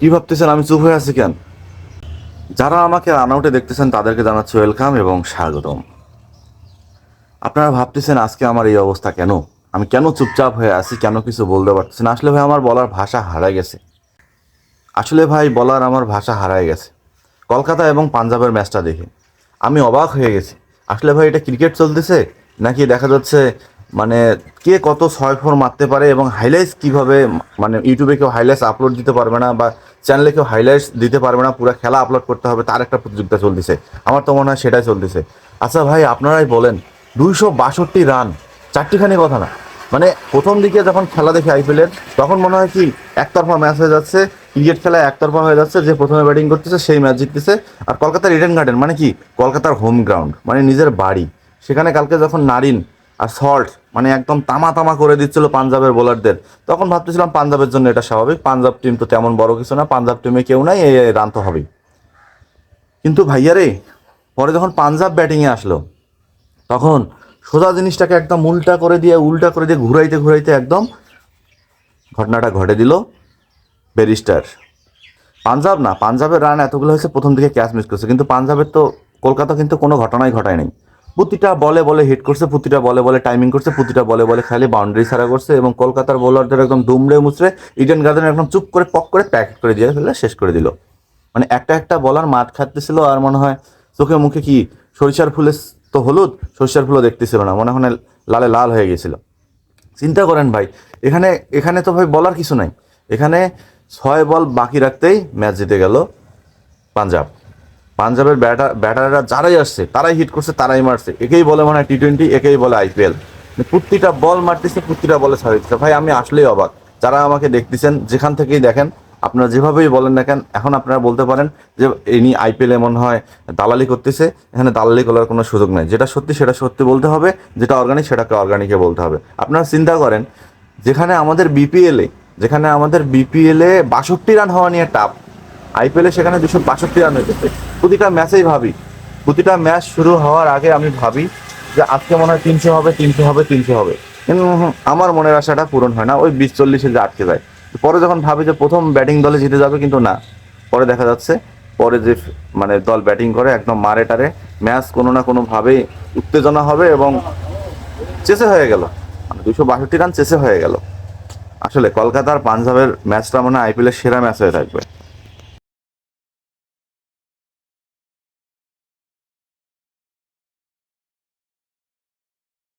কি ভাবতেছেন? আমি চুপ হয়ে আছি কেন? যারা আমাকে রানআউটে দেখতেছেন, তাদেরকে জানাচ্ছি ওয়েলকাম এবং স্বাগতম। আপনারা ভাবতেছেন আজকে আমার এই অবস্থা কেন? আমি কেন চুপচাপ হয়ে আছি? কেন কিছু বলতে পারতেছি না? আসলে ভাই, আমার বলার ভাষা হারাই গেছে। আসলে ভাই, বলার আমার ভাষা হারাই গেছে। কলকাতা এবং পাঞ্জাবের ম্যাচটা দেখে। আমি অবাক হয়ে গেছি। আসলে ভাই, এটা ক্রিকেট চলতেছে? নাকি দেখা যাচ্ছে মানে কে কত ছয় ফোর মারতে পারে এবং হাইলাইটস কীভাবে মানে ইউটিউবে কেউ হাইলাইটস আপলোড দিতে পারবে না বা চ্যানেলে কেউ হাইলাইটস দিতে পারবে না, পুরো খেলা আপলোড করতে হবে, তার একটা প্রতিযোগিতা চলতেছে। আমার তো মনে হয় সেটাই চলতেছে। আচ্ছা ভাই, আপনারাই বলেন, দুইশো বাষট্টি রান চারটিখানি কথা না। মানে প্রথম দিকে যখন খেলা দেখি আইপিএলের তখন মনে হয় কি, একতরফা ম্যাচ হয়ে যাচ্ছে ক্রিকেট খেলা একতরফা হয়ে যাচ্ছে, যে প্রথমে ব্যাটিং করতেছে, সেই ম্যাচ জিততেছে। আর কলকাতার ইডেন গার্ডেন মানে কি, কলকাতার হোম গ্রাউন্ড মানে নিজের বাড়ি। সেখানে কালকে যখন নারিন আর সল্ট মানে একদম তামা তামা করে দিচ্ছিল পাঞ্জাবের বোলারদের তখন ভাবতেছিলাম পাঞ্জাবের জন্য এটা স্বাভাবিক। পাঞ্জাব টিম তো তেমন বড় কিছু না, পাঞ্জাব টিমে কেউ নাই এই রান তো হবেই। কিন্তু ভাইয়ারে পরে যখন পাঞ্জাব ব্যাটিংয়ে আসলো, তখন সোজা জিনিসটাকে একদম উল্টা করে দিয়ে, উল্টা করে দিয়ে ঘুরাইতে ঘুরাইতে একদম ঘটনাটা ঘটে দিল ব্যারিস্টার। পাঞ্জাব না, পাঞ্জাবের রান এতগুলো হয়েছে, প্রথম দিকে ক্যাচ মিস করছে। কিন্তু পাঞ্জাবের তো কলকাতা কিন্তু কোনো ঘটনাই ঘটায় নাই। প্রতিটা বলে বলে হিট করছে প্রতিটা বলে বলে টাইমিং করছে প্রতিটা বলে বলে খালি বাউন্ডারি ছাড়া করছে এবং কলকাতার বোলারদের একদম দুমড়ে মুচড়ে ইডেন গার্ডেন একদম চুপ করে পক করে প্যাকেট করে দিয়ে ফেলে, শেষ করে দিল। মানে একটা একটা বলার মাঠ খাটতেছিল আর মনে হয় চোখে মুখে কি সরিষার ফুলের তো হলুদ, সরিষার ফুলও দেখতেছিল না, মনে হয় লালে লাল হয়ে গেছিল। চিন্তা করেন ভাই, এখানে এখানে তো ভাই বলার কিছু নাই। এখানে ছয় বল বাকি রাখতেই ম্যাচ জিতে গেল পাঞ্জাব। পাঞ্জাবের ব্যাটার ব্যাটাররা যারাই আসছে, তারাই হিট করছে, তারাই মারছে। একেই বলে মনে হয় টি টোয়েন্টি একেই বলে আইপিএল প্রতিটা বল মারতেছে, প্রতিটা বলে ছাড়িয়েছে ভাই, আমি আসলেই অবাক। যারা আমাকে দেখতেছেন, যেখান থেকেই দেখেন, আপনারা যেভাবেই বলেন না কেন, এখন আপনারা বলতে পারেন যে ইনি আইপিএল এমন হয় দালালি করতেছে, এখানে দালালি করার কোনো সুযোগ নেই। যেটা সত্যি, সেটা সত্যি বলতে হবে, যেটা অর্গানিক সেটাকে অর্গানিকে বলতে হবে। আপনারা চিন্তা করেন, যেখানে আমাদের বিপিএলে যেখানে আমাদের বিপিএলে বাষট্টি রান হওয়া নিয়ে টাপ আইপিএলে সেখানে দুশো বাষট্টি রান হয়েছে। প্রতিটা ম্যাচেই ভাবি। প্রতিটা ম্যাচ শুরু হওয়ার আগে আমি ভাবি যে আজকে মনে হয় তিনশো হবে তিনশো হবে তিনশো হবে। কিন্তু আমার মনের আশাটা পূরণ হয় না। ওই বিশ চল্লিশে যে আটকে যায়। পরে যখন ভাবি যে প্রথম ব্যাটিং দলে জিতে যাবে কিন্তু না, পরে দেখা যাচ্ছে, পরে যে মানে দল ব্যাটিং করে একদম মারে টারে, ম্যাচ কোনো না কোনোভাবেই উত্তেজনা হবে এবং চেসে হয়ে গেল। মানে দুশো বাষট্টি রান চেসে হয়ে গেল। আসলে কলকাতার পাঞ্জাবের ম্যাচটা মনে হয় আইপিএলের সেরা ম্যাচ হয়ে থাকবে।